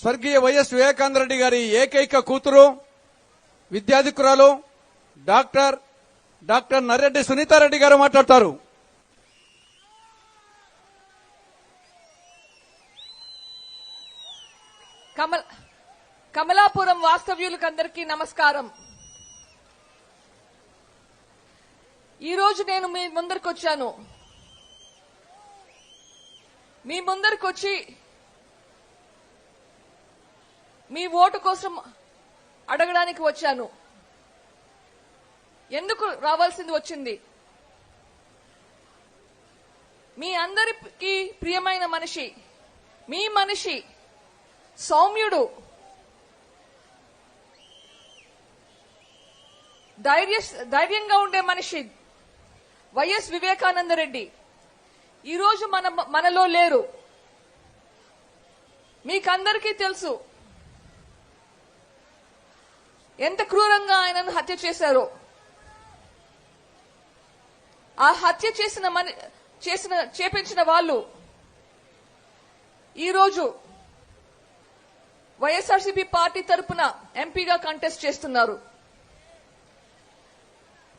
స్వర్గీయ వైఎస్ వివేకానందరెడ్డి గారి ఏకైక కూతురు విద్యాధికురాలు డాక్టర్ డాక్టర్ నర్రెడ్డి సునీతారెడ్డి గారు మాట్లాడతారు. కమల్ కమలాపురం వాస్తవ్యులకు అందరికీ నమస్కారం. ఈరోజు నేను మీ ముందరికి వచ్చాను మీ ముందరికి వచ్చి మీ ఓటు కోసం అడగడానికి వచ్చాను. ఎందుకు రావాల్సింది వచ్చింది? మీ అందరికి ప్రియమైన మనిషి మీ మనిషి సౌమ్యుడు ధైర్య ధైర్యంగా ఉండే మనిషి వైఎస్ వివేకానంద రెడ్డి. ఈరోజు మన మనలో లేరు. మీకందరికీ తెలుసు ఎంత క్రూరంగా ఆయనను హత్య చేశారో. ఆ హత్య చేసిన మని చేసిన చేపించిన వాళ్ళు ఈరోజు వైఎస్ఆర్సీపీ పార్టీ తరపున ఎంపీగా కంటెస్ట్ చేస్తున్నారు.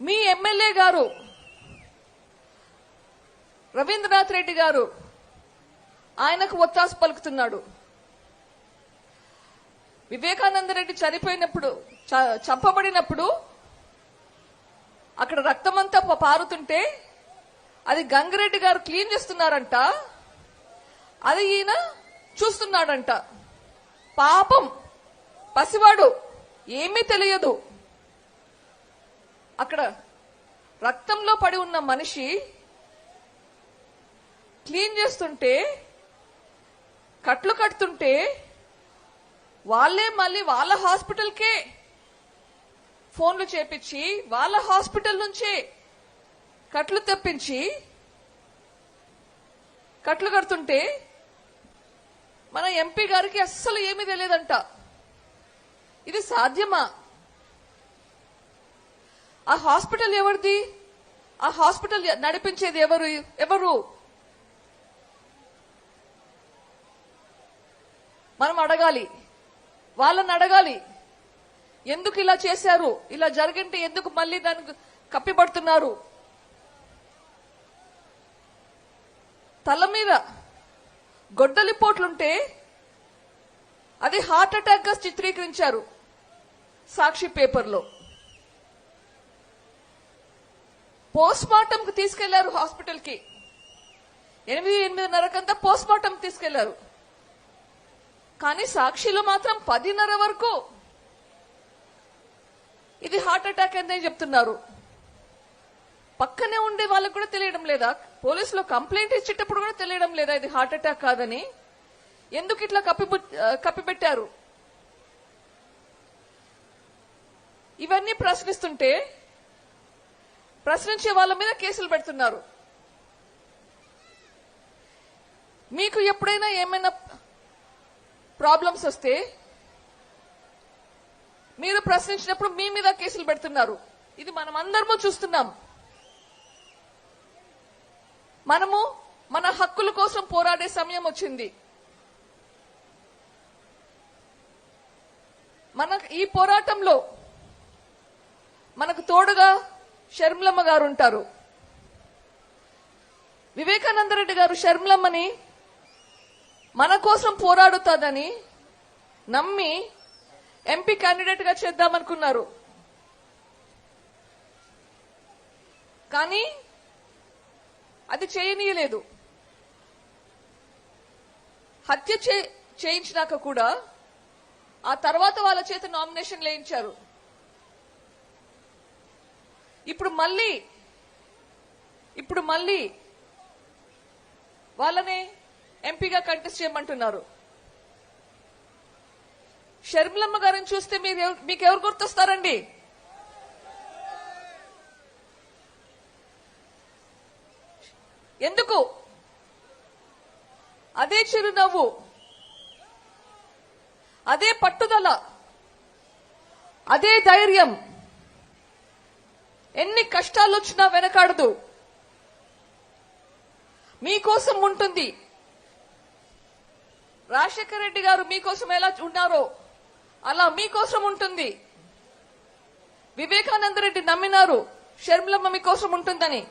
మీ ఎమ్మెల్యే గారు రవీంద్రనాథ్ రెడ్డి గారు ఆయనకు ఒత్తాసు పలుకుతున్నాడు. వివేకానంద రెడ్డి చనిపోయినప్పుడు చ- చంపబడినప్పుడు అక్కడ రక్తమంతా పారుతుంటే అది గంగిరెడ్డి గారు క్లీన్ చేస్తున్నారంట. అది ఈయన చూస్తున్నాడంట. పాపం. పసివాడు. ఏమీ తెలియదు. అక్కడ రక్తంలో పడి ఉన్న మనిషి క్లీన్ చేస్తుంటే కట్లు కడుతుంటే వాళ్ళే మళ్ళీ వాళ్ళ హాస్పిటల్కే ఫోన్లు చేపించి వాళ్ళ హాస్పిటల్ నుంచే కట్లు తెప్పించి కట్లు కడుతుంటే మన ఎంపీ గారికి అస్సలు ఏమీ తెలియదంట. ఇది సాధ్యమా? ఆ హాస్పిటల్ ఎవరిది? ఆ హాస్పిటల్ నడిపించేది ఎవరు? ఎవరు? మనం అడగాలి. వాళ్ళని అడగాలి. ఎందుకు ఇలా చేశారు? ఇలా జరిగింటే ఎందుకు మళ్ళీ దానికి కప్పిపడుతున్నారు? తల మీద గొడ్డలిపోట్లుంటే అది హార్ట్ అటాక్గా చిత్రీకరించారు సాక్షి పేపర్లో. పోస్ట్ మార్టం కు తీసుకెళ్ళారు హాస్పిటల్కి ఎనిమిది ఎనిమిదిన్నరకంతా పోస్ట్ మార్టం తీసుకెళ్ళారు. కానీ సాక్షిలో మాత్రం పదిన్నర వరకు. ఇది హార్ట్ అటాక్ అని చెప్తున్నారు. పక్కనే ఉండే వాళ్ళకు కూడా తెలియడం లేదా? పోలీసులు కంప్లైంట్ ఇచ్చేటప్పుడు కూడా తెలియడం లేదా? ఇది హార్ట్ అటాక్ కాదని. ఎందుకు ఇట్లా కప్పి కప్పిపెట్టారు ఇవన్నీ ప్రశ్నిస్తుంటే ప్రశ్నించే వాళ్ళ మీద కేసులు పెడుతున్నారు. మీకు ఎప్పుడైనా ఏమైనా ప్రాబ్లమ్స్ వస్తే మీరు ప్రశ్నించినప్పుడు మీ మీద కేసులు పెడుతున్నారు. ఇది మనం అందరము చూస్తున్నాం. మనము మన హక్కుల కోసం పోరాడే సమయం వచ్చింది. మన ఈ పోరాటంలో మనకు తోడుగా షర్మిలమ్మ గారు ఉంటారు. వివేకానంద రెడ్డి గారు షర్మిలమ్మని మన కోసం పోరాడుతుందని నమ్మి ఎంపీ క్యాండిడేట్గా చేద్దామనుకున్నారు కానీ అది చేయనీయలేదు. హత్య చేయించినాక కూడా ఆ తర్వాత వాళ్ళ చేత నామినేషన్ లేయించారు ఇప్పుడు మళ్ళీ ఇప్పుడు మళ్ళీ వాళ్ళని ఎంపీగా కంటెస్ట్ చేయమంటున్నారు. షర్మిలమ్మ గారిని చూస్తే మీరు మీకు ఎవరు గుర్తొస్తారండి? ఎందుకు? అదే చిరునవ్వు. అదే పట్టుదల. అదే ధైర్యం. ఎన్ని కష్టాలు వచ్చినా వెనకాడదు. మీకోసం ఉంటుంది. రాజశేఖర రెడ్డి గారు మీకోసం ఎలా ఉన్నారో అలా మీకోసం ఉంటుంది. వివేకానంద రెడ్డి నమ్మినారు షర్మిలమ్మ మీకోసం ఉంటుందని.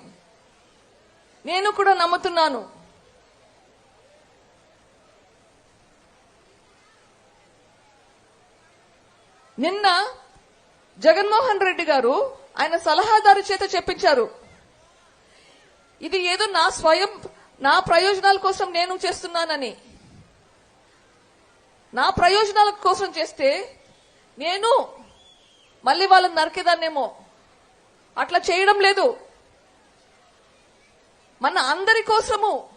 నేను కూడా నమ్ముతున్నాను. నిన్న జగన్మోహన్ రెడ్డి గారు ఆయన సలహాదారు చేత చెప్పించారు. ఇది ఏదో నా స్వయం నా ప్రయోజనాల కోసం నేను చేస్తున్నానని. నా ప్రయోజనాల కోసం చేస్తే నేను మళ్ళీ వాళ్ళని నరికేదాన్నేమో. అట్లా చేయడం లేదు. మన అందరి కోసము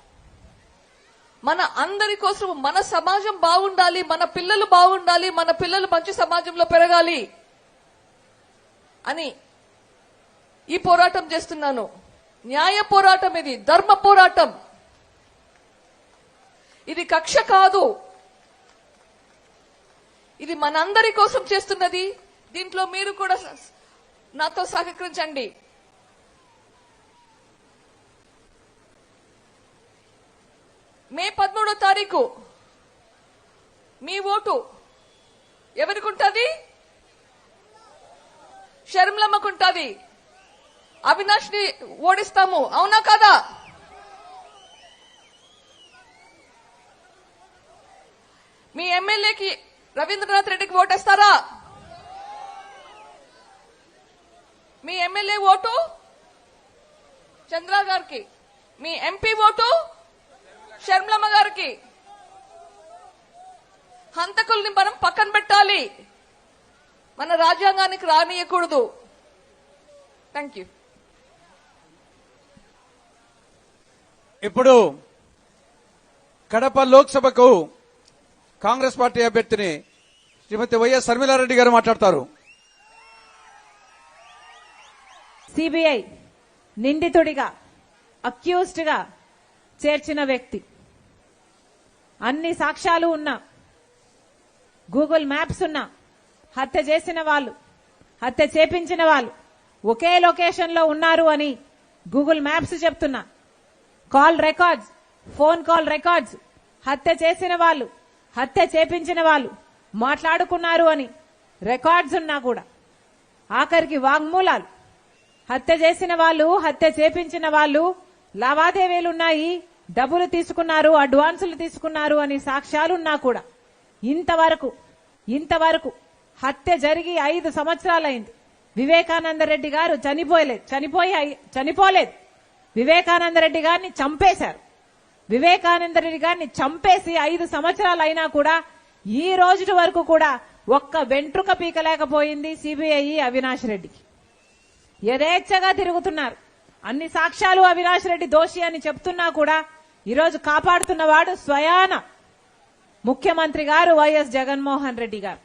మన అందరి కోసము మన సమాజం బాగుండాలి మన పిల్లలు బాగుండాలి మన పిల్లలు మంచి సమాజంలో పెరగాలి అని ఈ పోరాటం చేస్తున్నాను. న్యాయ పోరాటం ఇది ధర్మ పోరాటం. ఇది కక్ష కాదు. ఇది మనందరి కోసం చేస్తున్నది. దీంట్లో మీరు కూడా నాతో సహకరించండి. మే పదమూడో తారీఖు. మీ ఓటు ఎవరికి ఉంటుంది షర్మిలమ్మకుంటుంది. అవినాష్ని ఓడిస్తాము. అవునా కదా? మీ ఎమ్మెల్యేకి రవీంద్రనాథ్ రెడ్డికి ఓటేస్తారా? మీ ఎమ్మెల్యే ఓటు? చంద్ర గారికి. మీ ఎంపీ ఓటు? షర్మిలమ్మ గారికి. హంతకుల్ని మనం పక్కన పెట్టాలి. మన రాజ్యాంగానికి రానియకూడదు. థ్యాంక్ యూ ఇప్పుడు కడప లోక్సభకు కాంగ్రెస్ పార్టీ అభ్యర్థిని శ్రీమతి వైఎస్ శర్మిలారెడ్డి గారు మాట్లాడతారు. సిబిఐ నిందితుడిగా అక్యూజ్డ్గా చేర్చిన వ్యక్తి. అన్ని సాక్ష్యాలు ఉన్నా గూగుల్ మ్యాప్స్ ఉన్నా హత్య చేసిన వాళ్ళు హత్య చేపించిన వాళ్ళు ఒకే లొకేషన్లో ఉన్నారు అని గూగుల్ మ్యాప్స్ చెప్తున్నా. Call records phone call records హత్య చేసిన వాళ్ళు హత్య చేపించిన వాళ్ళు మాట్లాడుకున్నారు అని రికార్డ్స్ ఉన్నా కూడా. ఆఖరికి వాంగ్మూలాలు. హత్య చేసిన వాళ్ళు హత్య చేపించిన వాళ్ళు లావాదేవీలున్నాయి డబ్బులు తీసుకున్నారు అడ్వాన్సులు తీసుకున్నారు అని సాక్ష్యాలున్నా కూడా. ఇంతవరకు ఇంతవరకు హత్య జరిగి ఐదు సంవత్సరాలైంది. వివేకానంద రెడ్డి గారు చనిపోయలేదు చనిపోయి చనిపోలేదు. వివేకానంద రెడ్డి గారిని చంపేశారు. వివేకానంద రెడ్డి గారిని చంపేసి ఐదు సంవత్సరాలు అయినా కూడా ఈ రోజు వరకు కూడా ఒక్క వెంట్రుక పీకలేకపోయింది సిబిఐ అవినాష్ రెడ్డికి. యథేచ్ఛగా తిరుగుతున్నారు. అన్ని సాక్ష్యాలు అవినాష్ రెడ్డి దోషి అని చెప్తున్నా కూడా ఈరోజు కాపాడుతున్నవాడు స్వయాన ముఖ్యమంత్రి గారు వైఎస్ జగన్మోహన్ రెడ్డి గారు.